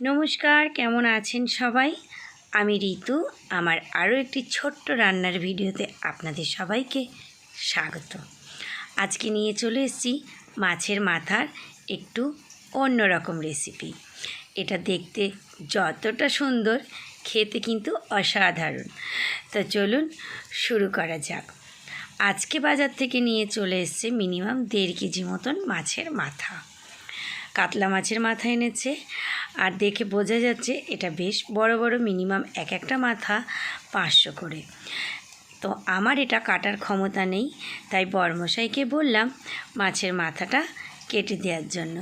নমস্কার, কেমন আছেন সবাই? আমি ঋতু, আমার আরও একটি ছোট্ট রান্নার ভিডিওতে আপনাদের সবাইকে স্বাগত। আজকে নিয়ে চলে এসেছি মাছের মাথার একটু অন্যরকম রেসিপি। এটা দেখতে যতটা সুন্দর, খেতে কিন্তু অসাধারণ। তা চলুন শুরু করা যাক। আজকে বাজার থেকে নিয়ে চলে এসছে মিনিমাম দেড় কেজি মতন মাছের মাথা। কাতলা মাছের মাথা এনেছে। আর দেখে বোঝা যাচ্ছে এটা বেশ বড় বড় মিনিমাম এক একটা মাথা পাঁচশো করে। তো আমার এটা কাটার ক্ষমতা নেই, তাই বর্মশাইকে বললাম মাছের মাথাটা কেটে দেওয়ার জন্য।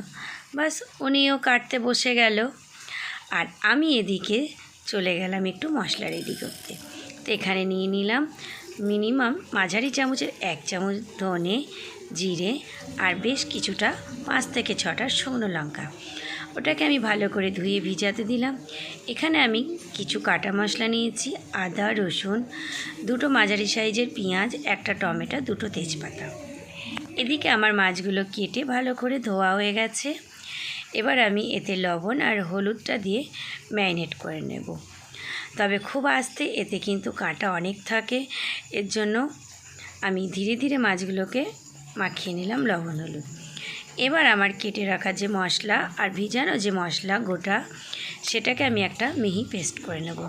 বাস উনিও কাটতে বসে গেল। আর আমি এদিকে চলে গেলাম একটু মশলা রেডি করতে। তো এখানে নিয়ে নিলাম মিনিমাম মাঝারি চামচের এক চামচ ধনে জিরে আর বেশ কিছুটা পাঁচ থেকে ছটা শুকনো লঙ্কা। ওটাকে আমি ভালো করে ধুয়ে ভিজাতে দিলাম। এখানে আমি কিছু কাটা মশলা নিয়েছি, আদা, রসুন, দুটো মাঝারি সাইজের পেঁয়াজ, একটা টমেটো, দুটো তেজপাতা। এদিকে আমার মাছগুলো কেটে ভালো করে ধোয়া হয়ে গেছে। এবার আমি এতে লবণ আর হলুদটা দিয়ে ম্যারিনেট করে নেব। তবে খুব আস্তে এতে কিন্তু কাঁটা অনেক থাকে। এর জন্য আমি ধীরে ধীরে মাছগুলোকে মাখিয়ে নিলাম লবণ, হলুদ। এবার আমার কেটে রাখা যে মশলা আর ভিজানো যে মশলা গোটা, সেটাকে আমি একটা মিহি পেস্ট করে নেব।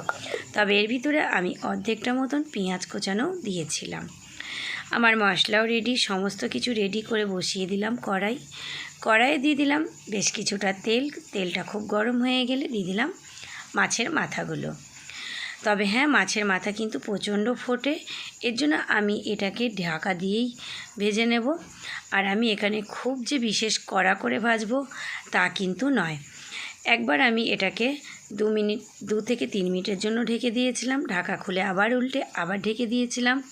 তবে এর ভিতরে আমি অর্ধেকটা মতন পেঁয়াজ কোচানো দিয়েছিলাম। আমার মশলাও রেডি সমস্ত কিছু রেডি করে বসিয়ে দিলাম কড়াই। কড়াইয়ে দিয়ে দিলাম বেশ কিছুটা তেল, তেলটা খুব গরম হয়ে গেলে দিয়ে দিলাম মাছের মাথাগুলো। তবে হ্যাঁ মাছের মাথা কিন্তু প্রচণ্ড ফোটে। এর জন্য আমি এটাকে ঢাকা দিয়েই ভেজে নেব। আর আমি এখানে খুব যে বিশেষ কড়া করে ভাজবো তা কিন্তু নয়। একবার আমি এটাকে দু মিনিট, দু থেকে তিন মিনিটের জন্য ঢেকে দিয়েছিলাম। ঢাকা খুলে আবার উল্টে আবার ঢেকে দিয়েছিলাম।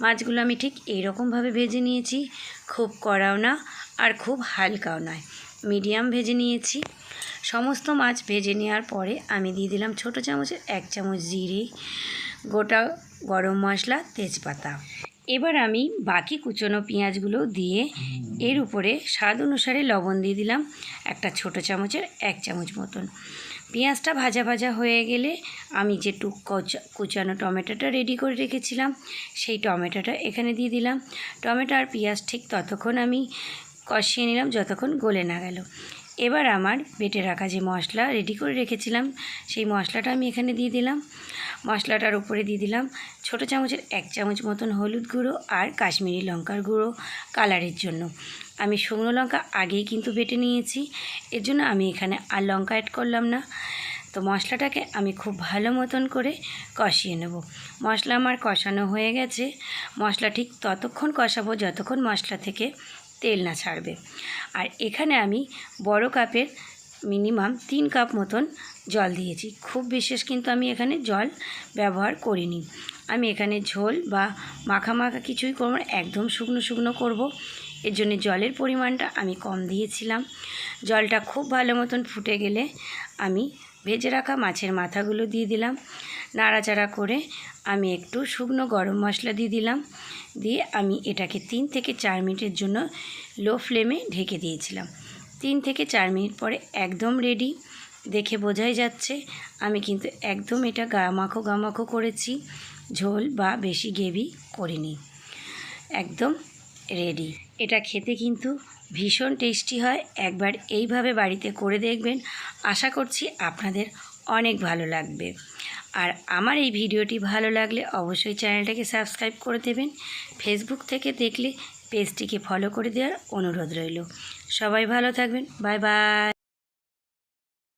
মাছগুলো আমি ঠিক এইরকমভাবে ভেজে নিয়েছি। খুব কড়াও না আর খুব হালকাও নয়। মিডিয়াম ভেজে নিয়েছি। সমস্ত মাছ ভেজে নেওয়ার পরে আমি দিয়ে দিলাম ছোটো চামচের এক চামচ জিরে, গোটা গরম মশলা, তেজপাতা। এবার আমি বাকি কুচনো পেঁয়াজগুলো দিয়ে এর উপরে স্বাদ অনুসারে লবণ দিয়ে দিলাম একটা ছোটো চামচের এক চামচ মতন। পেঁয়াজটা ভাজা ভাজা হয়ে গেলে আমি যে টুক কচা, কুচানো টমেটোটা রেডি করে রেখেছিলাম, সেই টমেটোটা এখানে দিয়ে দিলাম। টমেটো আর পেঁয়াজ ঠিক ততক্ষণ আমি কষিয়ে নিলাম যতক্ষণ গলে না গেল। এবার আমার বেটে রাখা যে মশলা রেডি করে রেখেছিলাম, সেই মশলাটা আমি এখানে দিয়ে দিলাম। মশলাটার উপরে দিয়ে দিলাম ছোটো চামচের এক চামচ মতন হলুদ গুঁড়ো আর কাশ্মীরি লঙ্কার গুঁড়ো কালারের জন্য। আমি শুকনো লঙ্কা আগেই কিন্তু বেটে নিয়েছি, এর জন্য আমি এখানে আর লঙ্কা অ্যাড করলাম না। তো মশলাটাকে আমি খুব ভালো মতন করে কষিয়ে নেব। মশলা আমার কষানো হয়ে গেছে। মশলা ঠিক ততক্ষণ কষাবো যতক্ষণ মশলা থেকে তেল না ছাড়বে। আর এখানে আমি বড় কাপের মিনিমাম তিন কাপ মতন জল দিয়েছি। খুব বিশেষ কিন্তু আমি এখানে জল ব্যবহার করিনি। আমি এখানে ঝোল বা মাখা মাখা কিছুই করব একদম শুকনো শুকনো করব। এর জন্য জলের পরিমাণটা আমি কম দিয়েছিলাম। জলটা খুব ভালো মতন ফুটে গেলে আমি ভেজে রাখা মাছের মাথাগুলো দিয়ে দিলাম। নাড়াচাড়া করে আমি একটু শুকনো গরম মশলা দিয়ে দিলাম। দিয়ে আমি এটাকে তিন থেকে চার মিনিটের জন্য লো ফ্লেমে ঢেকে দিয়েছিলাম। তিন থেকে চার মিনিট পরে একদম রেডি দেখে বোঝাই যাচ্ছে, আমি কিন্তু একদম এটা গামাখো গামাখো করেছি। ঝোল বা বেশি গ্রেভি করিনি। একদম রেডি এটা খেতে কিন্তু ভীষণ টেস্টি হয়। একবার এইভাবে বাড়িতে করে দেখবেন। আশা করছি আপনাদের অনেক ভালো লাগবে। আর আমার এই ভিডিওটি ভালো লাগলে অবশ্যই চ্যানেলটাকে সাবস্ক্রাইব করে দেবেন। ফেসবুক থেকে দেখলে পেজটিকে ফলো করে দেওয়ার অনুরোধ রইল। সবাই ভালো থাকবেন। Bye bye.